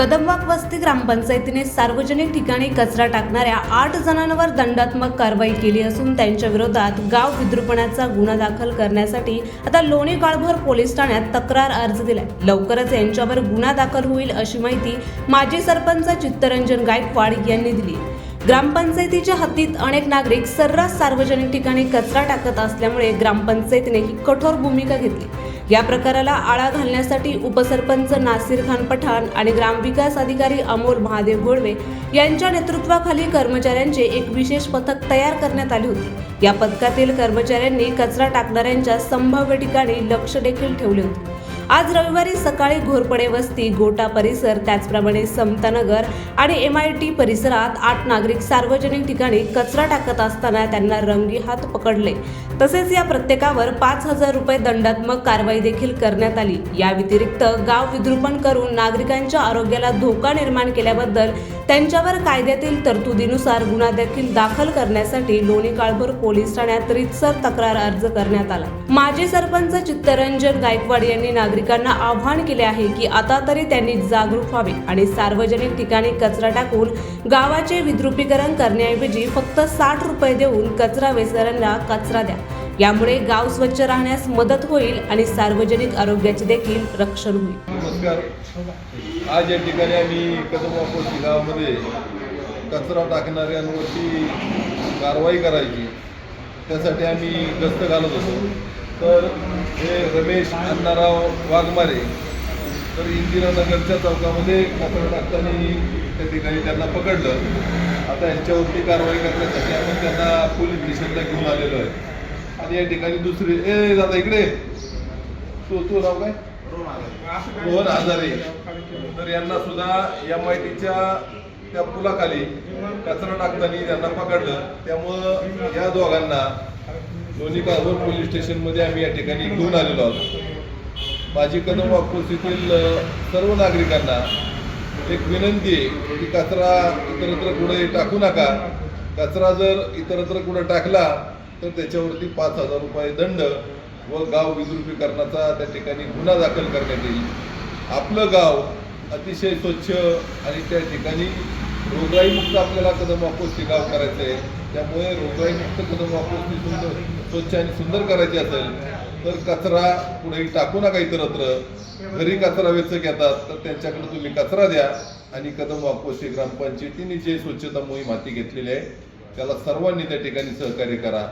कदमवाक वस्ती ग्रामपंचायतीने सार्वजनिक ठिकाणी कचरा टाकणाऱ्या आठ जणांवर दंडात्मक कारवाई केली असून त्यांच्या विरोधात गाव विद्रुपणाचा गुन्हा दाखल करण्यासाठी आता लोणी काळभोर पोलीस ठाण्यात तक्रार अर्ज दिलाय. लवकरच यांच्यावर गुन्हा दाखल होईल अशी माहिती माजी सरपंच चित्तरंजन गायकवाड यांनी दिली. ग्रामपंचायतीच्या हद्दीत अनेक नागरिक सर्रास सार्वजनिक ठिकाणी कचरा टाकत असल्यामुळे ग्रामपंचायतीने ही कठोर भूमिका घेतली. या प्रकाराला आळा घालण्यासाठी उपसरपंच नासिर खान पठाण आणि ग्रामविकास अधिकारी अमोल महादेव घोडवे यांच्या नेतृत्वाखाली कर्मचाऱ्यांचे एक विशेष पथक तयार करण्यात आले होते. या पथकातील कर्मचाऱ्यांनी कचरा टाकणाऱ्यांच्या संभाव्य ठिकाणी लक्ष देखील ठेवले होते. आज रविवारी सकाळी घोरपडे वस्ती गोटा परिसर त्याचप्रमाणे समतानगर आणि एम आय टी परिसरात आठ नागरिक सार्वजनिक ठिकाणी कचरा टाकत असताना त्यांना रंगी हात पकडले. तसेच या प्रत्येकावर पाच हजार रुपये दंडात्मक कारवाई देखील करण्यात आली. या व्यतिरिक्त गाव विद्रुपण करून नागरिकांच्या आरोग्याला धोका निर्माण केल्याबद्दल त्यांच्यावर कायद्यातील तरतुदीनुसार गुन्हा देखील दाखल करण्यासाठी लोणी काळभोर पोलीस ठाण्यात रितसर तक्रार अर्ज करण्यात आला. माजी सरपंच चित्तरंजन गायकवाड यांनी नागरिकांना आवाहन केले आहे की आता तरी त्यांनी जागरूक व्हावे आणि सार्वजनिक ठिकाणी कचरा टाकून गावाचे विद्रुपीकरण करण्याऐवजी फक्त साठ रुपये देऊन कचरा वेसरांना कचरा द्या. यामुळे गाव स्वच्छ राहण्यास मदत होईल आणि सार्वजनिक आरोग्याचे देखील रक्षण होईल. नमस्कार. आज या ठिकाणी आम्ही कदम वापरती गावामध्ये कचरा टाकणाऱ्यांवरती कारवाई करायची. त्यासाठी आम्ही गस्त घालत होतो. तर हे रमेश अण्णाराव वाघमारे तर इंदिरानगरच्या चौकामध्ये कचरा टाकताना त्या ठिकाणी त्यांना पकडलं. आता यांच्यावरती कारवाई करण्यासाठी आपण त्यांना पोलीस स्टेशनला घेऊन आलेलो आहे. आणि या ठिकाणी दुसरे ए दादा इकडे तो तो नाव काय? रोहन आजारे. तर यांना सुद्धा एम आय टीच्या त्या पुलाखाली कचरा टाकताना त्यांना पकडलं. त्यामुळं या दोघांना दोन्ही काजोर पोलीस स्टेशनमध्ये आम्ही या ठिकाणी घेऊन आलेलो आहोत. माझी कदम वापरसीतील सर्व नागरिकांना एक विनंती आहे की कचरा इतरत्र कुठे टाकू नका. कचरा जर इतरत्र कुठं टाकला तर त्याच्यावरती पाच हजार रुपये दंड व गाव विद्रुपीकरणाचा त्या ठिकाणी गुन्हा दाखल करण्यात येईल. आपलं गाव अतिशय स्वच्छ आणि त्या ठिकाणी रोगराईमुक्त आपल्याला कदम वापोस्ती गाव करायचं आहे. त्यामुळे रोगराईमुक्त कदम वापोस्ती सुंदर स्वच्छ आणि सुंदर करायची असेल तर कचरा कुठेही टाकू नका इतरत्र घरी कचरा वेचक येतात तर त्यांच्याकडे तुम्ही कचरा द्या. आणि कदम वापोस्ती ग्रामपंचायतीने जे स्वच्छता मोहीम हाती घेतलेली आहे त्याला सर्वांनी त्या ठिकाणी सहकार्य करा.